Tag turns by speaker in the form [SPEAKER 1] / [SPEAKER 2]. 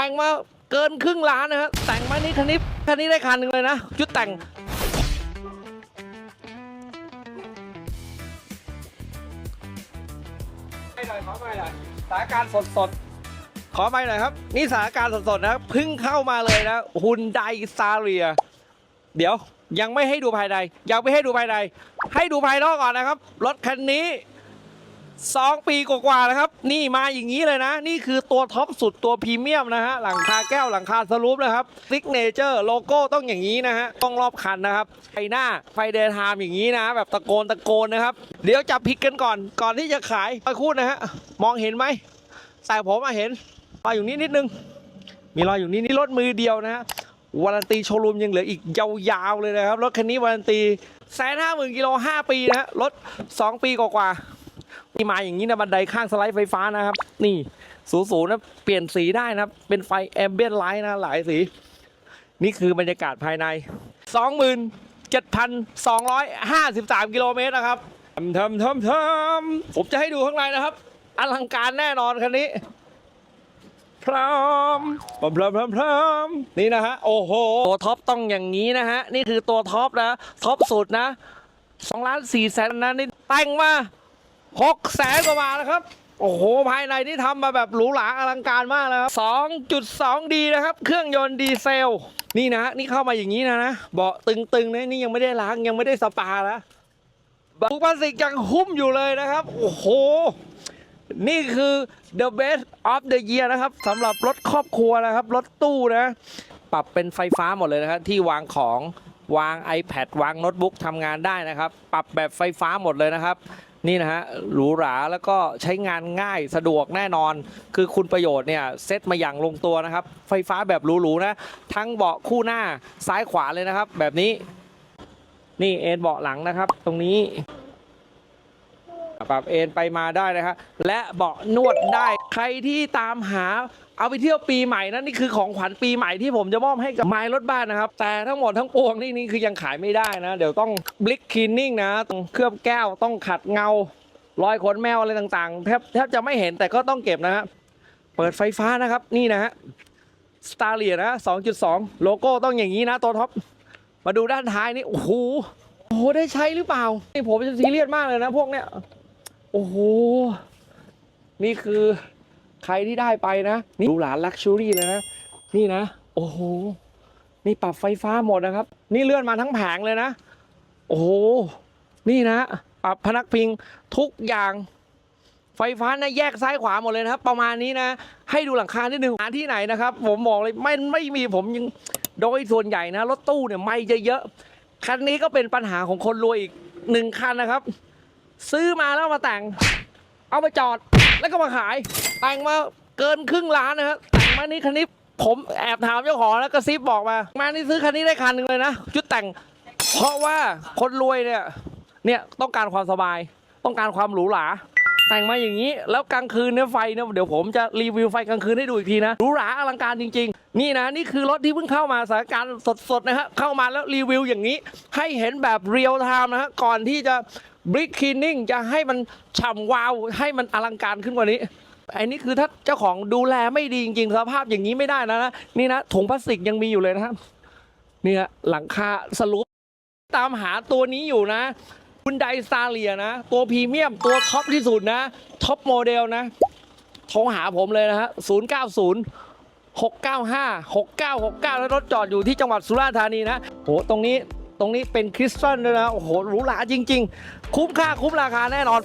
[SPEAKER 1] แต่งมาเกินครึ่งล้านนะฮะแต่งมานี่คันนี้คันนี้ได้คันหนึ่งเลยนะชุดแต่งไปหน่อยขอไปหน่อยสถานการณ์สดสดๆ ขอไปหน่อยครับ นี่สถานการณ์สดสดๆนะครับเพิ่งเข้ามาเลยนะฮุนไดซาเรีย เดี๋ยวยังไม่ให้ดูภายในยังไม่ให้ดูภายใน ให้ดูภายนอกก่อนนะครับ รถคันนี้ 2 ปีกว่าๆนะครับ นี่มาอย่างนี้เลยนะ นี่คือตัวท็อปสุดตัวพรีเมียมนะฮะ หลังคาแก้วหลังคาสลูปนะครับซิกเนเจอร์โลโก้ต้องอย่างนี้นะฮะต้องรอบคันนะครับไฟหน้าไฟเดย์ไทม์อย่างนี้นะ แบบตะโกนตะโกนนะครับ เดี๋ยวจับผิดกันก่อนก่อนที่จะขายไปคูดนะฮะ มองเห็นไหมแต่ผมมาเห็นรอยอยู่นี่นิดนึง มีรอยอยู่นี่นี่รถมือเดียวนะฮะวารันตีโชว์รูมยังเหลืออีกยาวๆเลยนะครับรถคันนี้วารันตีแสนห้าหมื่นกิโลห้าปีนะฮะรถ2ปีกว่าๆ นี่มาอย่างนี้นะบันไดข้างสไลด์ไฟฟ้านะครับ นี่สูสูนะเปลี่ยนสีได้นะครับ เป็นไฟแอมเบียนไลท์นะหลายสี นี่คือบรรยากาศภายใน 27,253 กิโลเมตรนะครับทำทำทำทำผมจะให้ดูข้างในนะครับ อลังการแน่นอนคันนี้พร้อมพร้อมพร้อมพร้อมพร้อมนี่นะฮะ โอ้โห ตัวท็อปต้องอย่างนี้นะฮะ นี่คือตัวท็อปนะ ท็อปสุดนะสองล้านสี่แสนนะนี่แต่งมา หกแสนกว่าบาทนะครับ โอ้โห ภายในนี่ทำมาแบบหรูหราอลังการมากนะครับสองจุดสองดีนะครับ เครื่องยนต์ดีเซล นี่นะนี่เข้ามาอย่างนี้นะนะเบาะตึงๆนะนี่ยังไม่ได้ล้างยังไม่ได้สปาแล้วบุกพลาสติกยังหุ้มอยู่เลยนะครับ โอ้โห นี่คือ the best of the year นะครับสำหรับรถครอบครัวนะครับ รถตู้นะ ปรับเป็นไฟฟ้าหมดเลยนะครับที่วางของวาง iPad วางโน้ตบุ๊กทำงานได้นะครับ ปรับแบบไฟฟ้าหมดเลยนะครับ นี่นะฮะหรูหราแล้วก็ใช้งานง่ายสะดวกแน่นอน คือคุณประโยชน์เนี่ยเซ็ตมาอย่างลงตัวนะครับ ไฟฟ้าแบบหรูๆนะ ทั้งเบาะคู่หน้าซ้ายขวาเลยนะครับ แบบนี้ นี่เอ็นเบาะหลังนะครับ ตรงนี้ ปรับเอนไปมาได้นะครับและเบาะนวดได้ ใครที่ตามหาเอาไปเที่ยวปีใหม่นะนี่คือของขวัญปีใหม่ที่ผมจะมอบให้กับไม้รถบ้านนะครับ แต่ทั้งหมดทั้งปวงนี่นี่คือยังขายไม่ได้นะ เดี๋ยวต้องบลิกคลีนนิ่งนะต้องเคลือบแก้วต้องขัดเงารอยขนแมวอะไรต่างๆแทบแทบจะไม่เห็นแต่ก็ต้องเก็บนะฮะเปิดไฟฟ้านะครับนี่นะฮะสตาร์เลียนะ 2.2 โลโก้ต้องอย่างนี้นะตัวท็อป มาดูด้านท้ายนี่ โอ้โห โอ้โห ได้ใช้หรือเปล่า นี่ผมจะซีเรียสมากเลยนะพวกเนี้ย โอ้โห นี่คือใครที่ได้ไปนะ นี่หรูหราลักชูรี่เลยนะ นี่นะ โอ้โห นี่ปรับไฟฟ้าหมดนะครับ นี่เลื่อนมาทั้งแผงเลยนะ โอ้โห นี่นะปรับพนักพิงทุกอย่างไฟฟ้านะแยกซ้ายขวาหมดเลยนะครับ ประมาณนี้นะ ให้ดูหลังคาที่หนึ่งหาที่ไหนนะครับ ผมบอกเลยไม่ไม่มีผมยังโดยส่วนใหญ่นะรถตู้เนี่ยไม่เยอะคันนี้ก็เป็นปัญหาของคนรวยอีกหนึ่งคันนะครับ ซื้อมาแล้วมาแต่ง เอาไปจอดแล้วก็มาขาย แต่งมาเกินครึ่งล้านนะฮะแต่งมานี่คันนี้ผมแอบถามเจ้าของแล้วกระซิบบอกมา มานี่ซื้อคันนี้ได้คันหนึ่งเลยนะชุดแต่ง เพราะว่าคนรวยเนี่ยเนี่ยต้องการความสบาย ต้องการความหรูหราแต่งมาอย่างนี้ แล้วกลางคืนเนี่ยไฟเนี่ยเดี๋ยวผมจะรีวิวไฟกลางคืนให้ดูอีกทีนะหรูหราอลังการจริง ๆ นี่นะนี่คือรถที่เพิ่งเข้ามาสถานการณ์สดๆนะฮะเข้ามาแล้วรีวิวอย่างนี้ ให้เห็นแบบเรียลไทม์นะฮะก่อนที่จะ บริกคีนิ่งจะให้มันฉ่ำวาวให้มันอลังการขึ้นกว่านี้ไอ้นี่คือถ้าเจ้าของดูแลไม่ดีจริงๆสภาพอย่างนี้ไม่ได้นะนะนี่นะถุงพลาสติกยังมีอยู่เลยนะครับนี่ยหลังคาสลูปตามหาตัวนี้อยู่นะคุณไดสตาเลียนะ ตัวพรีเมียมตัวท็อปที่สุดนะท็อปโมเดลนะโทรหาผมเลยนะฮะ090 695 6969 แล้วรถจอดอยู่ที่จังหวัดสุราษฎร์ธานีนะโหตรงนี้ ตรงนี้เป็นคริสตัลด้วยนะ โอ้โหหรูหราจริง ๆ คุ้มค่าคุ้มราคาแน่นอน